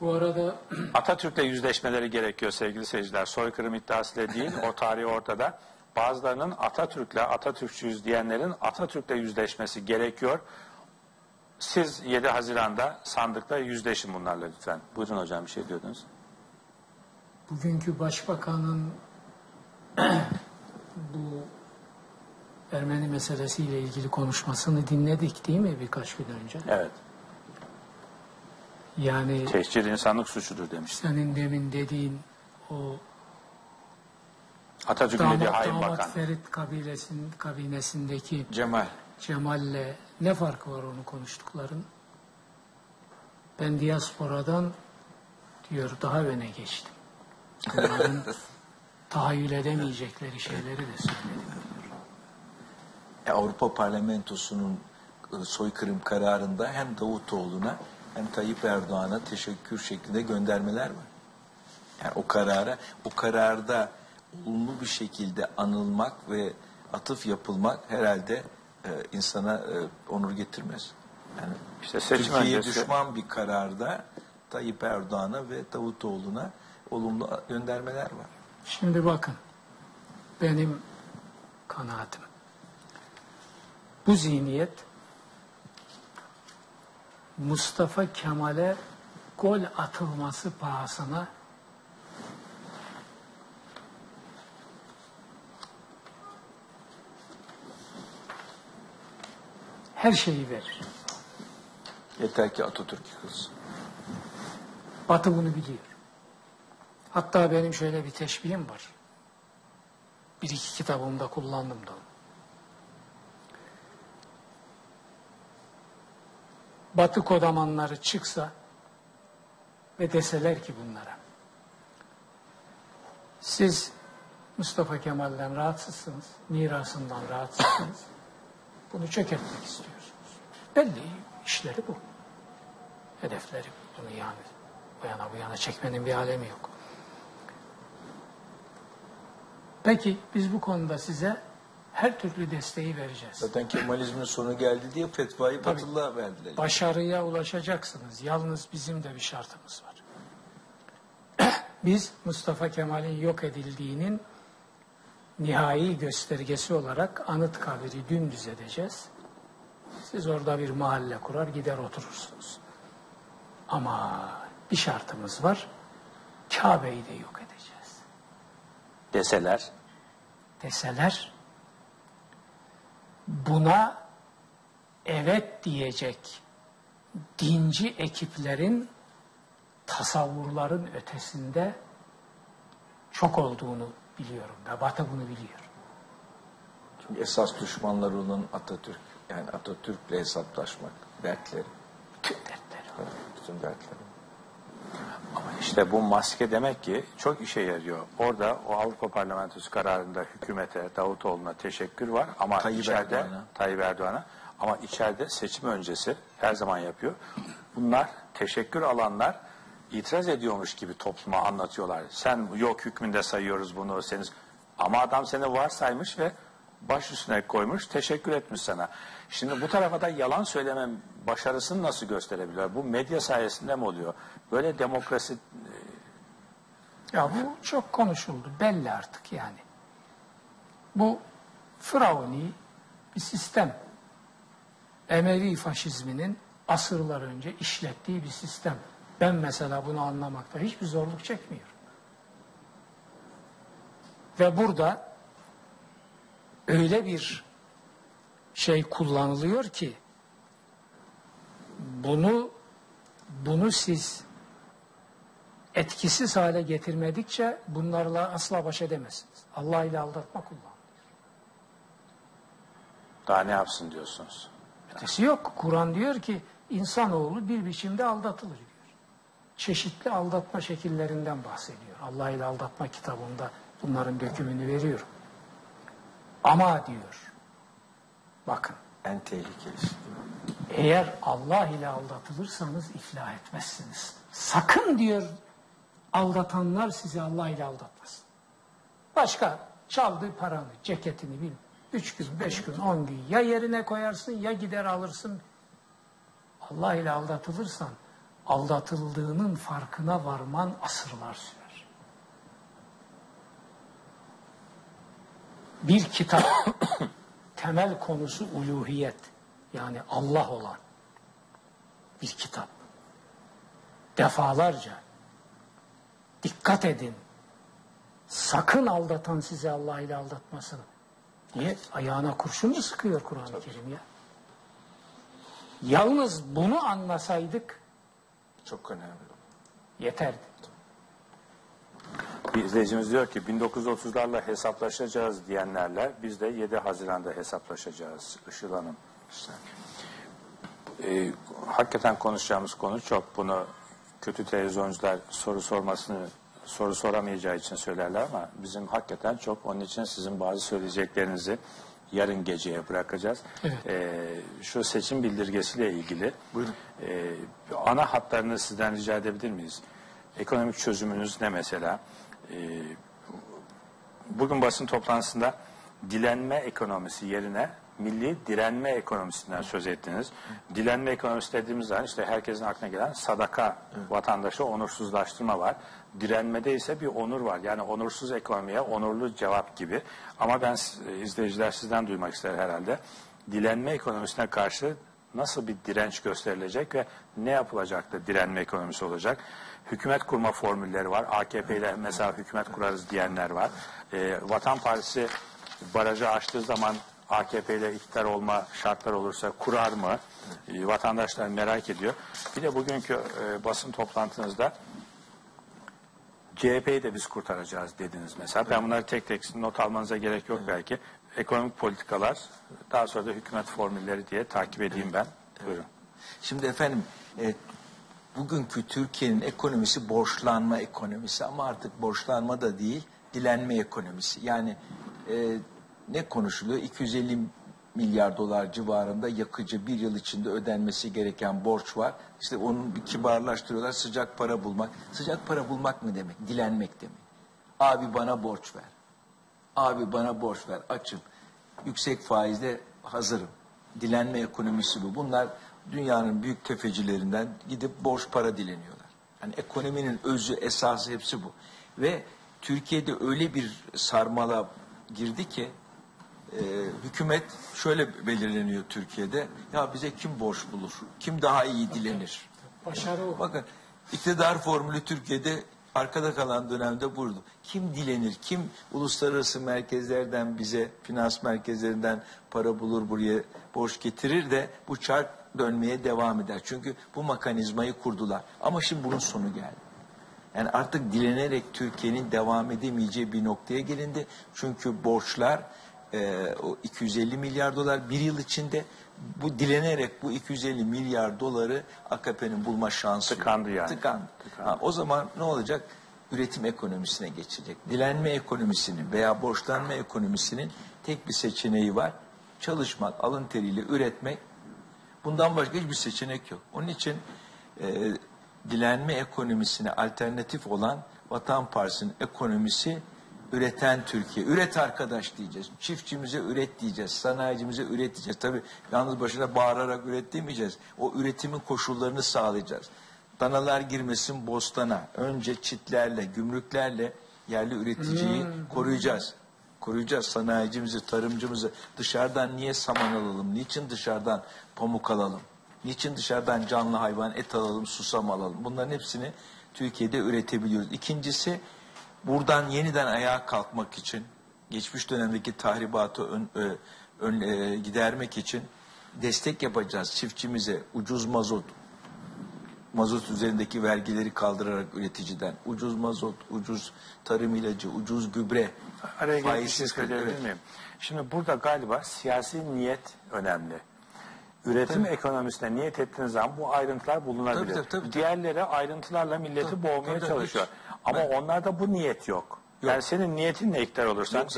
Bu arada Atatürk'le yüzleşmeleri gerekiyor sevgili seyirciler. Soykırım iddiasıyla değil, o tarihi ortada. Bazılarının Atatürk'le, Atatürkçüyüz diyenlerin Atatürk'le yüzleşmesi gerekiyor. Siz 7 Haziran'da sandıkta yüzleşin bunlarla lütfen. Buyurun hocam bir şey diyordunuz. bugünkü başbakanın bu Ermeni meselesiyle ilgili konuşmasını dinledik değil mi birkaç gün önce? Evet. Yani Tehcir insanlık suçudur demiş. senin demin dediğin o Atatürk'ün dediği damat, hain damat bakan. Ferit kabilesin, kabinesindeki Cemal. Cemal'le ne farkı var onu konuştukların? Ben diasporadan diyor daha öne geçtim. Onların tahayyül edemeyecekleri şeyleri de söyledim. E, Avrupa Parlamentosu'nun e, soykırım kararında hem Davutoğlu'na hem Tayyip Erdoğan'a teşekkür şeklinde göndermeler var. Yani o karara, o kararda olumlu bir şekilde anılmak ve atıf yapılmak herhalde e, insana e, onur getirmez. Yani İşte Türkiye'ye düşman bir kararda Tayyip Erdoğan'a ve Davutoğlu'na olumlu göndermeler var. Şimdi bakın benim kanaatim. Bu zihniyet Mustafa Kemal'e gol atılması pahasına her şeyi verir. Yeter ki Atatürk yıkılsın. Batı bunu biliyor. Hatta benim şöyle bir teşbihim var. Bir iki kitabımda kullandım da onu. Batı kodamanları çıksa ve deseler ki bunlara siz Mustafa Kemal'den rahatsızsınız, mirasından rahatsızsınız. Bunu çökertmek istiyorsunuz. Belli işleri bu. Hedefleri bunu yani o yana bu yana çekmenin bir alemi yok. Peki biz bu konuda size her türlü desteği vereceğiz. Zaten Kemalizmin sonu geldi diye fetvayı Tabii. Verdiler. Başarıya ulaşacaksınız. Yalnız bizim de bir şartımız var. Biz Mustafa Kemal'in yok edildiğinin nihai göstergesi olarak anıt kabiri dümdüz edeceğiz. Siz orada bir mahalle kurar gider oturursunuz. Ama bir şartımız var. Kabe'yi de yok edeceğiz. Deseler Deseler buna evet diyecek dinci ekiplerin tasavvurların ötesinde çok olduğunu biliyorum ve Batı bunu biliyor. Çünkü esas düşmanları olan Atatürk. Yani Atatürk'le hesaplaşmak dertleri. Tüm dertleri. Evet, Bütün dertleri. İşte bu maske demek ki çok işe yarıyor. Orada o Avrupa Parlamentosu kararında hükümete, Davutoğlu'na teşekkür var ama Tayyip içeride Erdoğan'a. Tayyip Erdoğan'a ama içeride seçim öncesi her zaman yapıyor. Bunlar teşekkür alanlar itiraz ediyormuş gibi topluma anlatıyorlar. Sen yok hükmünde sayıyoruz bunu seniz ama adam seni varsaymış ve baş üstüne koymuş, teşekkür etmiş sana. Şimdi bu tarafa da yalan söyleme başarısını nasıl gösterebiliyor? Bu medya sayesinde mi oluyor? Böyle demokrasi Ya bu çok konuşuldu. Belli artık yani. Bu Firavuni bir sistem. Emevi faşizminin asırlar önce işlettiği bir sistem. Ben mesela bunu anlamakta hiçbir zorluk çekmiyorum. Ve burada öyle bir şey kullanılıyor ki bunu bunu siz etkisiz hale getirmedikçe bunlarla asla baş edemezsiniz. Allah ile aldatma kullan. daha ne yapsın diyorsunuz? Ötesi yok. Kur'an diyor ki insanoğlu bir biçimde aldatılır diyor. Çeşitli aldatma şekillerinden bahsediyor. Allah ile aldatma kitabında bunların dökümünü veriyorum. Ama diyor bakın En tehlikelisi. eğer Allah ile aldatılırsanız iflah etmezsiniz. Sakın diyor aldatanlar sizi Allah ile aldatmasın. Başka çaldığı paranı, ceketini bil. Üç gün, beş gün, on gün ya yerine koyarsın ya gider alırsın. Allah ile aldatılırsan aldatıldığının farkına varman asırlar sürer. Bir kitap temel konusu uluhiyet yani Allah olan bir kitap. Defalarca dikkat edin. Sakın aldatan sizi Allah ile aldatmasın. Niye? Ayağına kurşun mu sıkıyor Kur'an-ı Kerim ya? Yalnız bunu anlasaydık Çok önemli. yeterdi. Bir izleyicimiz diyor ki 1930'larla hesaplaşacağız diyenlerle biz de 7 Haziran'da hesaplaşacağız Işıl Hanım. Ee, hakikaten konuşacağımız konu çok. Bunu kötü televizyoncular soru sormasını soru soramayacağı için söylerler ama bizim hakikaten çok. Onun için sizin bazı söyleyeceklerinizi yarın geceye bırakacağız. Ee, şu seçim bildirgesiyle ilgili Buyurun. ee, ana hatlarını sizden rica edebilir miyiz? Ekonomik çözümünüz ne mesela? Ee, bugün basın toplantısında dilenme ekonomisi yerine milli direnme ekonomisinden söz ettiniz. Dilenme ekonomisi dediğimiz zaman işte herkesin aklına gelen sadaka, vatandaşı onursuzlaştırma var. Direnmede ise bir onur var. Yani onursuz ekonomiye onurlu cevap gibi. Ama ben e, izleyiciler sizden duymak ister herhalde. Dilenme ekonomisine karşı nasıl bir direnç gösterilecek ve ne yapılacak da direnme ekonomisi olacak? Hükümet kurma formülleri var. AKP ile mesela hükümet kurarız diyenler var. Ee, Vatan Partisi barajı açtığı zaman AKP ile iktidar olma şartlar olursa kurar mı? Ee, vatandaşlar merak ediyor. Bir de bugünkü e, basın toplantınızda CHP'yi de biz kurtaracağız dediniz mesela. Ben bunları tek tek not almanıza gerek yok belki. Ekonomik politikalar, daha sonra da hükümet formülleri diye takip edeyim ben. Buyurun. Şimdi efendim e, bugünkü Türkiye'nin ekonomisi borçlanma ekonomisi ama artık borçlanma da değil dilenme ekonomisi. Yani e, ne konuşuluyor? 250 milyar dolar civarında yakıcı bir yıl içinde ödenmesi gereken borç var. İşte onu bir kibarlaştırıyorlar sıcak para bulmak. Sıcak para bulmak mı demek? Dilenmek demek. Abi bana borç ver. Abi bana borç ver açım. Yüksek faizle hazırım. Dilenme ekonomisi bu. Bunlar dünyanın büyük tefecilerinden gidip borç para dileniyorlar. Yani ekonominin özü, esası hepsi bu. Ve Türkiye'de öyle bir sarmala girdi ki e, hükümet şöyle belirleniyor Türkiye'de. Ya bize kim borç bulur? Kim daha iyi dilenir? Başarı o. Bakın iktidar formülü Türkiye'de arkada kalan dönemde buydu. Kim dilenir, kim uluslararası merkezlerden bize, finans merkezlerinden para bulur buraya borç getirir de bu çark dönmeye devam eder. Çünkü bu mekanizmayı kurdular. Ama şimdi bunun sonu geldi. Yani artık dilenerek Türkiye'nin devam edemeyeceği bir noktaya gelindi. Çünkü borçlar e, o 250 milyar dolar bir yıl içinde bu dilenerek bu 250 milyar doları AKP'nin bulma şansı. Tıkandı yani. Tıkandı. Tıkandı. Ha, o zaman ne olacak? Üretim ekonomisine geçecek. Dilenme ekonomisinin veya borçlanma ekonomisinin tek bir seçeneği var. Çalışmak, alın teriyle üretmek. Bundan başka hiçbir seçenek yok. Onun için e, dilenme ekonomisine alternatif olan Vatan Partisi'nin ekonomisi üreten Türkiye. Üret arkadaş diyeceğiz. Çiftçimize üret diyeceğiz. Sanayicimize üret diyeceğiz. Tabii yalnız başına bağırarak üret demeyeceğiz. O üretimin koşullarını sağlayacağız. Danalar girmesin bostana. Önce çitlerle, gümrüklerle yerli üreticiyi koruyacağız. Koruyacağız sanayicimizi, tarımcımızı. Dışarıdan niye saman alalım? Niçin dışarıdan pamuk alalım? Niçin dışarıdan canlı hayvan et alalım, susam alalım? Bunların hepsini Türkiye'de üretebiliyoruz. İkincisi buradan yeniden ayağa kalkmak için, geçmiş dönemdeki tahribatı ön, ö- ön- e, gidermek için destek yapacağız çiftçimize. Ucuz mazot, mazot üzerindeki vergileri kaldırarak üreticiden, ucuz mazot, ucuz tarım ilacı, ucuz gübre, Araya şey faizsiz söyleyebilir Evet. miyim? Şimdi burada galiba siyasi niyet önemli. Üretim ekonomisine niyet ettiğiniz zaman bu ayrıntılar bulunabilir. Tabii, tabii, tabii. Diğerleri ayrıntılarla milleti Tabii, boğmaya tabii, tabii. çalışıyor. Ama onlarda bu niyet yok. Yani senin niyetin ne iktidar olursan Yok.